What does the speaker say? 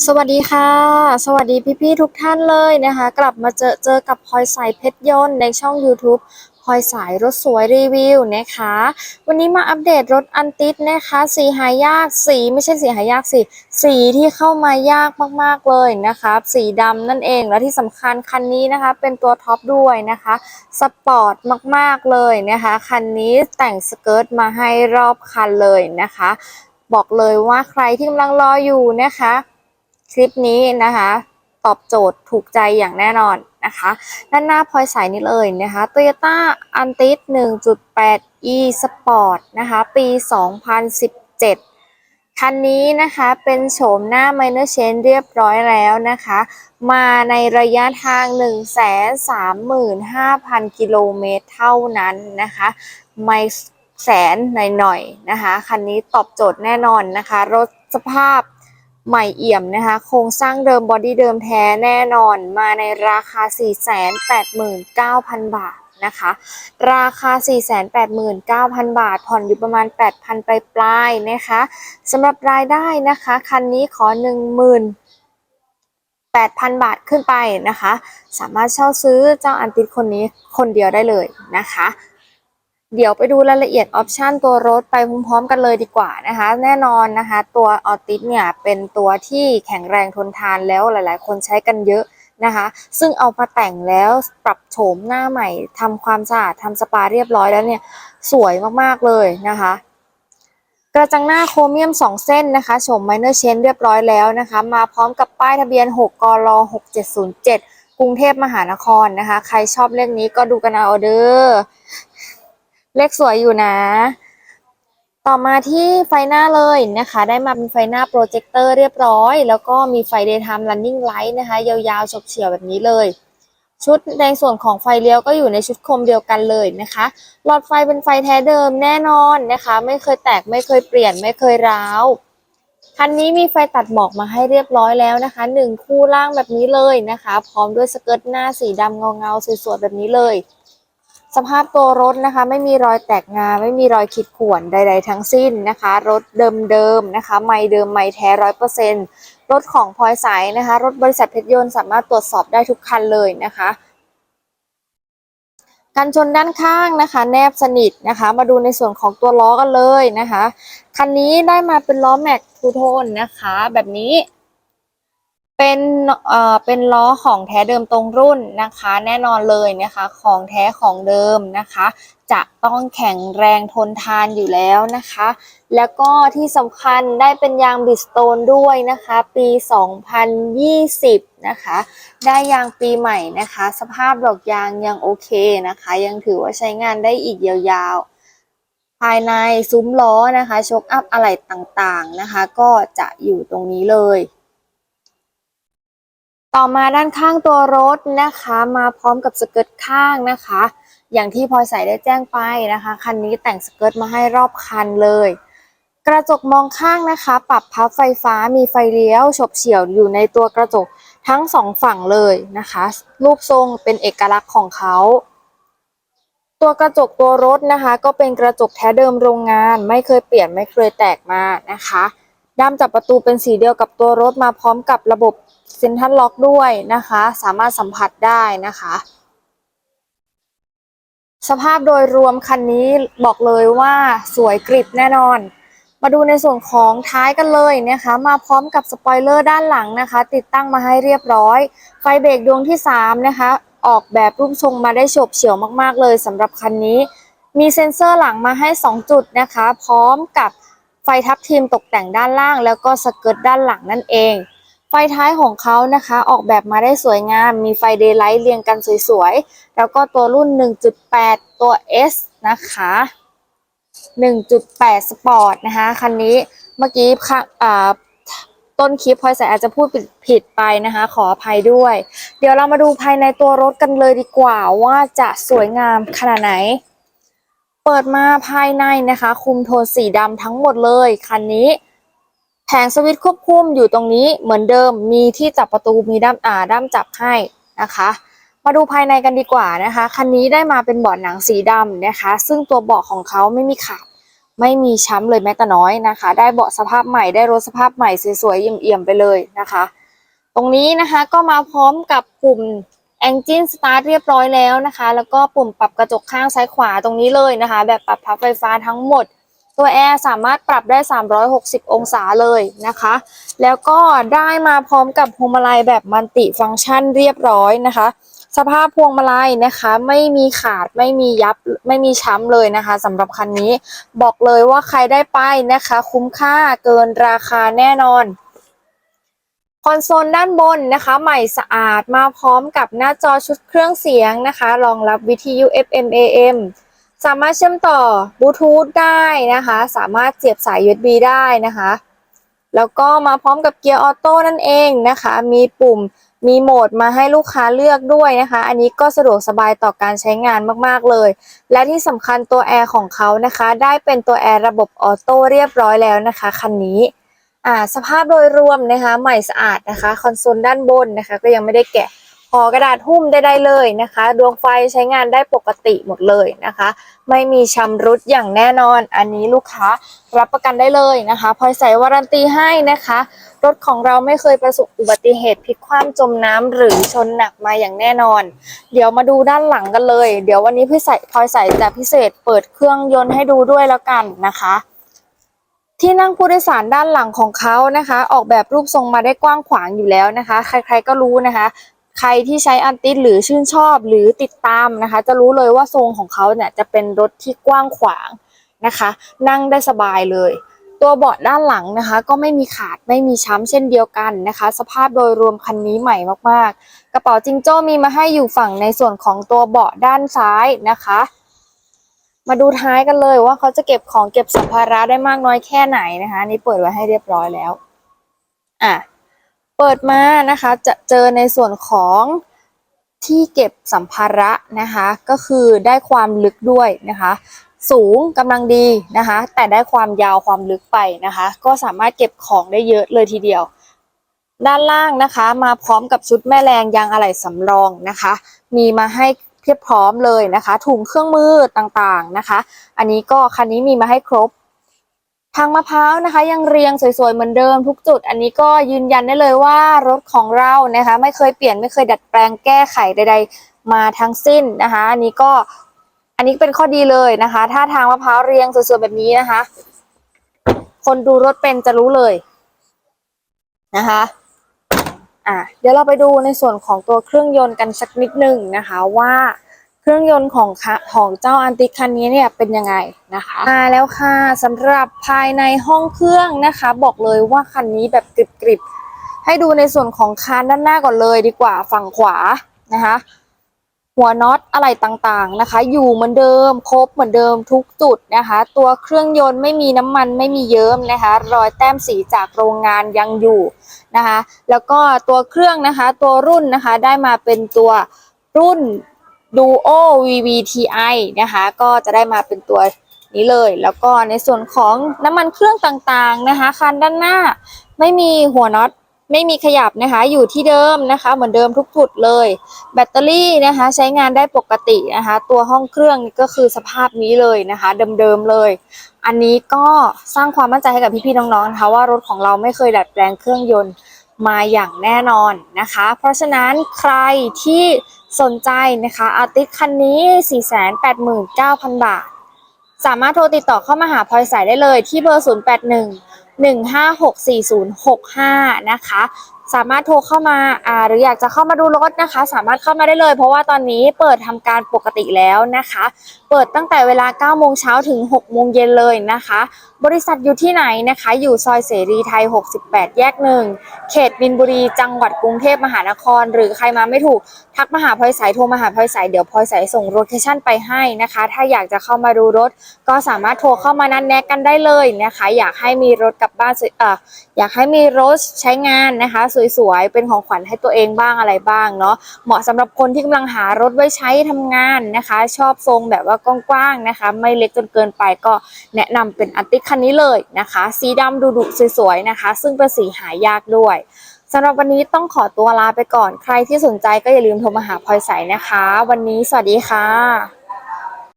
สวัสดีค่ะ สวัสดีพี่ๆทุกท่านเลยนะคะ กลับมาเจอเจอกับพลอยสายเพชรยนต์ในช่อง YouTube พลอยสายรถสวยรีวิวนะคะ วันนี้มาอัปเดตรถอันติดนะคะ สีหายากสีไม่ใช่สีหายากสิสีที่เข้ามายากมากๆเลยนะคะสีดำนั่นเองและที่สำคัญคันนี้นะคะ เป็นตัวท็อปด้วยนะคะสปอร์ตมากๆเลยนะคะคันนี้แต่งสเกิร์ตมาให้รอบคันเลยนะคะ บอกเลยว่าใครที่กำลังรออยู่นะคะ คลิปนี้นะคะ ตอบโจทย์ถูกใจอย่างแน่นอนนะคะ ด้านหน้าพลอยใสนี่เลยนะคะ Toyota a n t i s 1.8 e Sport นะคะ ปี 2017คันนี้นะคะเป็นโฉมหน้า Minor Change เรียบร้อยแล้วนะคะ มาในระยะทาง 135,000 กิโลเมตรเท่านั้นนะคะไม่แสนหน่อยๆนะคะ คันนี้ตอบโจทย์แน่นอนนะคะ รถสภาพ ใหม่เอี่ยมนะคะ โครงสร้างเดิมบอดี้เดิมแท้แน่นอนมาในราคา 489,000 บาทนะคะ ราคา 489,000 บาท ผ่อนอยู่ประมาณ 8,000 ปลายปลายนะคะสำหรับรายได้นะคะ คันนี้ขอ18,000 บาทขึ้นไปนะคะ สามารถเช่าซื้อเจ้าอันติดคนนี้คนเดียวได้เลยนะคะ เดี๋ยวไปดูรายละเอียดออปชันตัวรถไปพร้อมๆกันเลยดีกว่านะคะ แน่นอนนะคะ ตัวออติสเนี่ยเป็นตัวที่แข็งแรงทนทานแล้วหลายๆ คนใช้กันเยอะนะคะ ซึ่งเอามาแต่งแล้วปรับโฉมหน้าใหม่ทำความสะอาดทำสปาเรียบร้อยแล้วเนี่ยสวยมากๆเลยนะคะกระจังหน้าโครเมียม 2 เส้นนะคะโฉมไมเนอร์เชนเรียบร้อยแล้วนะคะ มาพร้อมกับป้ายทะเบียน 6กล6707 กรุงเทพมหานครนะคะ ใครชอบเลขนี้ก็ดูกันเอาเด้อ เลขสวยอยู่นะ ต่อมาที่ไฟหน้าเลยนะคะ ได้มาเป็นไฟหน้าโปรเจคเตอร์เรียบร้อย แล้วก็มีไฟ daytime running light นะคะ ยาวๆฉกเฉียวแบบนี้เลย ชุดในส่วนของไฟเลี้ยวก็อยู่ในชุดโคมเดียวกันเลยนะคะ หลอดไฟเป็นไฟแท้เดิมแน่นอนนะคะ ไม่เคยแตกไม่เคยเปลี่ยนไม่เคยร้าวคันนี้มีไฟตัดหมอกมาให้เรียบร้อยแล้วนะคะหนึ่งคู่ล่างแบบนี้เลยนะคะ พร้อมด้วยสเกิร์ตหน้าสีดำเงาๆสวยๆแบบนี้เลย สภาพตัวรถนะคะไม่มีรอยแตกงาไม่มีรอยขีดข่วนใด ๆ ทั้งสิ้นนะคะ รถเดิมๆนะคะ ไม่เดิมไม่แท้ร้อยเปอร์เซ็นต์รถของพลอยสายนะคะ รถบริษัทเพชรยนต์สามารถตรวจสอบได้ทุกคันเลยนะคะกันชนด้านข้างนะคะ แนบสนิทนะคะ มาดูในส่วนของตัวล้อกันเลยนะคะคันนี้ได้มาเป็นล้อแม็กทูโทนนะคะ แบบนี้ เป็นเอ่อเป็นล้อของแท้เดิมตรงรุ่นนะคะ แน่นอนเลยนะคะ ของแท้ของเดิมนะคะ จะต้องแข็งแรงทนทานอยู่แล้วนะคะ แล้วก็ที่สำคัญได้เป็นยางบิสโตนด้วยนะคะ ปี 2020 นะคะ ได้ยางปีใหม่นะคะ สภาพดอกยางยังโอเคนะคะ ยังถือว่าใช้งานได้อีกยาวๆภายในซุ้มล้อนะคะชกอัพอะไหล่ต่างๆนะคะ ก็จะอยู่ตรงนี้เลย ต่อมาด้านข้างตัวรถนะคะ มาพร้อมกับสเกิร์ตข้างนะคะ อย่างที่พลอยใส่ได้แจ้งไปนะคะ คันนี้แต่งสเกิร์ตมาให้รอบคันเลย กระจกมองข้างนะคะ ปรับพับไฟฟ้ามีไฟเลี้ยวฉบเฉี่ยวอยู่ในตัวกระจกทั้งสองฝั่งเลยนะคะ รูปทรงเป็นเอกลักษณ์ของเขา ตัวกระจกตัวรถนะคะ ก็เป็นกระจกแท้เดิมโรงงาน ไม่เคยเปลี่ยนไม่เคยแตกมานะคะ ด้ามจับประตูเป็นสีเดียวกับตัวรถมาพร้อมกับระบบเซ็นทรัลล็อกด้วยนะคะ สามารถสัมผัสได้นะคะ สภาพโดยรวมคันนี้บอกเลยว่าสวยกริบแน่นอน มาดูในส่วนของท้ายกันเลยนะคะ มาพร้อมกับสปอยเลอร์ด้านหลังนะคะ ติดตั้งมาให้เรียบร้อย ไฟเบรกดวงที่ 3 นะคะ ออกแบบรูปทรงมาได้โฉบเฉี่ยวมากๆเลยสำหรับคันนี้ มีเซ็นเซอร์หลังมาให้ 2 จุดนะคะ พร้อมกับ ไฟทับทิมตกแต่งด้านล่าง แล้วก็สเกิร์ตด้านหลังนั่นเอง ไฟท้ายของเขานะคะ ออกแบบมาได้สวยงาม มีไฟเดย์ไลท์เรียงกันสวยๆ แล้วก็ตัวรุ่น 1.8 ตัว S นะคะ 1.8สปอร์ตนะคะคันนี้เมื่อกี้ค่ะต้นคลิปพลอยใส่อาจจะพูดผิดไปนะคะ ขออภัยด้วย เดี๋ยวเรามาดูภายในตัวรถกันเลยดีกว่าว่าจะสวยงามขนาดไหน เปิดมาภายในนะคะ คุมโทนสีดำทั้งหมดเลยคันนี้ แผงสวิตช์ควบคุมอยู่ตรงนี้เหมือนเดิมมีที่จับประตูมีด้ามอ่าด้ามจับให้นะคะ มาดูภายในกันดีกว่านะคะคันนี้ได้มาเป็นเบาะหนังสีดำนะคะ ซึ่งตัวเบาะของเขาไม่มีขาดไม่มีช้ำเลยแม้แต่น้อยนะคะ ได้เบาะสภาพใหม่ได้รถสภาพใหม่สวยๆเอี่ยมๆไปเลยนะคะ ตรงนี้นะคะก็มาพร้อมกับปุ่ม Engine Start เรียบร้อยแล้วนะคะ แล้วก็ปุ่มปรับกระจกข้างซ้ายขวาตรงนี้เลยนะคะ แบบปรับพับไฟฟ้าทั้งหมด ตัวแอร์สามารถปรับได้ 360 องศาเลยนะคะ แล้วก็ได้มาพร้อมกับพวงมาลัยแบบมัลติฟังก์ชันเรียบร้อยนะคะ สภาพพวงมาลัยนะคะไม่มีขาดไม่มียับไม่มีช้ำเลยนะคะสำหรับคันนี้บอกเลยว่าใครได้ไปนะคะ คุ้มค่าเกินราคาแน่นอน คอนโซลด้านบนนะคะใหม่สะอาดมาพร้อมกับหน้าจอชุดเครื่องเสียงนะคะรองรับวิทยุ FM AM สามารถเชื่อมต่อบลูทูธได้นะคะ สามารถเสียบสาย USB ได้นะคะ แล้วก็มาพร้อมกับเกียร์ออโต้นั่นเองนะคะ มีปุ่มมีโหมดมาให้ลูกค้าเลือกด้วยนะคะ อันนี้ก็สะดวกสบายต่อการใช้งานมากๆเลย และที่สำคัญตัวแอร์ของเขานะคะ ได้เป็นตัวแอร์ระบบออโต้เรียบร้อยแล้วนะคะ คันนี้ อ่าสภาพโดยรวมนะคะใหม่สะอาดนะคะคอนโซลด้านบนนะคะก็ยังไม่ได้แกะห่อกระดาษหุ้มได้ๆเลยนะคะ ดวงไฟใช้งานได้ปกติหมดเลยนะคะ ไม่มีชำรุดอย่างแน่นอน อันนี้ลูกค้ารับประกันได้เลยนะคะพลอยใส่วารันตีให้นะคะ รถของเราไม่เคยประสบอุบัติเหตุพลิกคว่ำจมน้ำหรือชนหนักมาอย่างแน่นอน เดี๋ยวมาดูด้านหลังกันเลย เดี๋ยววันนี้พี่ใส่พลอยใส่จะพิเศษเปิดเครื่องยนต์ให้ดูด้วยแล้วกันนะคะ ที่นั่งผู้โดยสารด้านหลังของเขานะคะ ออกแบบรูปทรงมาได้กว้างขวางอยู่แล้วนะคะ ใครๆก็รู้นะคะ ใครที่ใช้อันติหรือชื่นชอบหรือติดตามนะคะ จะรู้เลยว่าทรงของเขาเนี่ยจะเป็นรถที่กว้างขวางนะคะ นั่งได้สบายเลย ตัวเบาะด้านหลังนะคะ ก็ไม่มีขาดไม่มีช้ำเช่นเดียวกันนะคะ สภาพโดยรวมคันนี้ใหม่มากๆ กระเป๋าจิงโจ้มีมาให้อยู่ฝั่งในส่วนของตัวเบาะด้านซ้ายนะคะ มาดูท้ายกันเลยว่าเขาจะเก็บของเก็บสัมภาระได้มากน้อยแค่ไหนนะคะนี่เปิดไว้ให้เรียบร้อยแล้ว อะ เปิดมานะคะ จะเจอในส่วนของที่เก็บสัมภาระนะคะ ก็คือได้ความลึกด้วยนะคะ สูงกำลังดีนะคะ แต่ได้ความยาวความลึกไปนะคะ ก็สามารถเก็บของได้เยอะเลยทีเดียว ด้านล่างนะคะ มาพร้อมกับชุดแม่แรงยางอะไหล่สำรองนะคะ มีมาให้ เพียบพร้อมเลยนะคะ ถุงเครื่องมือต่างๆนะคะ อันนี้ก็คันนี้มีมาให้ครบ ทางมะพร้าวนะคะ ยังเรียงสวยๆเหมือนเดิมทุกจุด อันนี้ก็ยืนยันได้เลยว่ารถของเรานะคะ ไม่เคยเปลี่ยนไม่เคยดัดแปลงแก้ไขใด ๆ มาทั้งสิ้นนะคะ อันนี้ก็อันนี้เป็นข้อดีเลยนะคะ ถ้าทางมะพร้าวเรียงสวยๆแบบนี้นะคะ คนดูรถเป็นจะรู้เลยนะคะ อะเดี๋ยวเราไปดูในส่วนของตัวเครื่องยนต์กันสักนิดหนึ่งนะคะว่าเครื่องยนต์ของของเจ้าอันติคันนี้เนี่ยเป็นยังไงนะคะมาแล้วค่ะสำหรับภายในห้องเครื่องนะคะ บอกเลยว่าคันนี้แบบกริบๆให้ดูในส่วนของคานด้านหน้าก่อนเลยดีกว่าฝั่งขวานะคะ หัวน็อตอะไรต่างๆนะคะ อยู่เหมือนเดิมครบเหมือนเดิมทุกจุดนะคะ ตัวเครื่องยนต์ไม่มีน้ำมันไม่มีเยิ้มนะคะ รอยแต้มสีจากโรงงานยังอยู่นะคะ แล้วก็ตัวเครื่องนะคะ ตัวรุ่นนะคะได้มาเป็นตัวรุ่น Duo VVTi นะคะ ก็จะได้มาเป็นตัวนี้เลย แล้วก็ในส่วนของน้ำมันเครื่องต่างๆนะคะ คันด้านหน้าไม่มีหัวน็อต ไม่มีขยับนะคะ อยู่ที่เดิมนะคะ เหมือนเดิมทุกจุดเลย แบตเตอรี่นะคะ ใช้งานได้ปกตินะคะ ตัวห้องเครื่องก็คือสภาพนี้เลยนะคะ เดิมๆเลย อันนี้ก็สร้างความมั่นใจให้กับพี่ๆน้องๆนะคะว่ารถของเราไม่เคยดัดแปลงเครื่องยนต์มาอย่างแน่นอนนะคะ เพราะฉะนั้นใครที่สนใจนะคะอาติสคันนี้ 489,000 บาท สามารถโทรติดต่อเข้ามาหาพลอยสายได้เลยที่เบอร์ 081 1564065นะคะ สามารถโทรเข้ามาอ่าหรืออยากจะเข้ามาดูรถนะคะ สามารถเข้ามาได้เลย เพราะว่าตอนนี้เปิดทำการปกติแล้วนะคะ เปิดตั้งแต่เวลา9โมงเช้าถึง6โมงเย็นเลยนะคะ บริษัทอยู่ที่ไหนนะคะ อยู่ซอยเสรีไทย 68 แยกหนึ่งเขตบินบุรี จังหวัดกรุงเทพมหานคร หรือใครมาไม่ถูกทักมาหาพลอยสายโทรมาหาพลอยสายเดี๋ยวพลอยสายส่งโลเคชั่นไปให้นะคะ ถ้าอยากจะเข้ามาดูรถ ก็สามารถโทรเข้ามานัดแนะกันได้เลยนะคะ อยากให้มีรถกลับบ้านเอออยากให้มีรถใช้งานนะคะสวยๆ เป็นของขวัญให้ตัวเองบ้างอะไรบ้างเนาะเหมาะสำหรับคนที่กำลังหารถไว้ใช้ทำงานนะคะ ชอบทรงแบบว่ากว้างๆนะคะ ไม่เล็กจนเกินไปก็แนะนำเป็นอันติคันนี้เลยนะคะ สีดำดุๆสวยๆนะคะ ซึ่งเป็นสีหายากด้วยสำหรับวันนี้ต้องขอตัวลาไปก่อน ใครที่สนใจก็อย่าลืมโทรมาหาพลอยใสนะคะ วันนี้สวัสดีค่ะ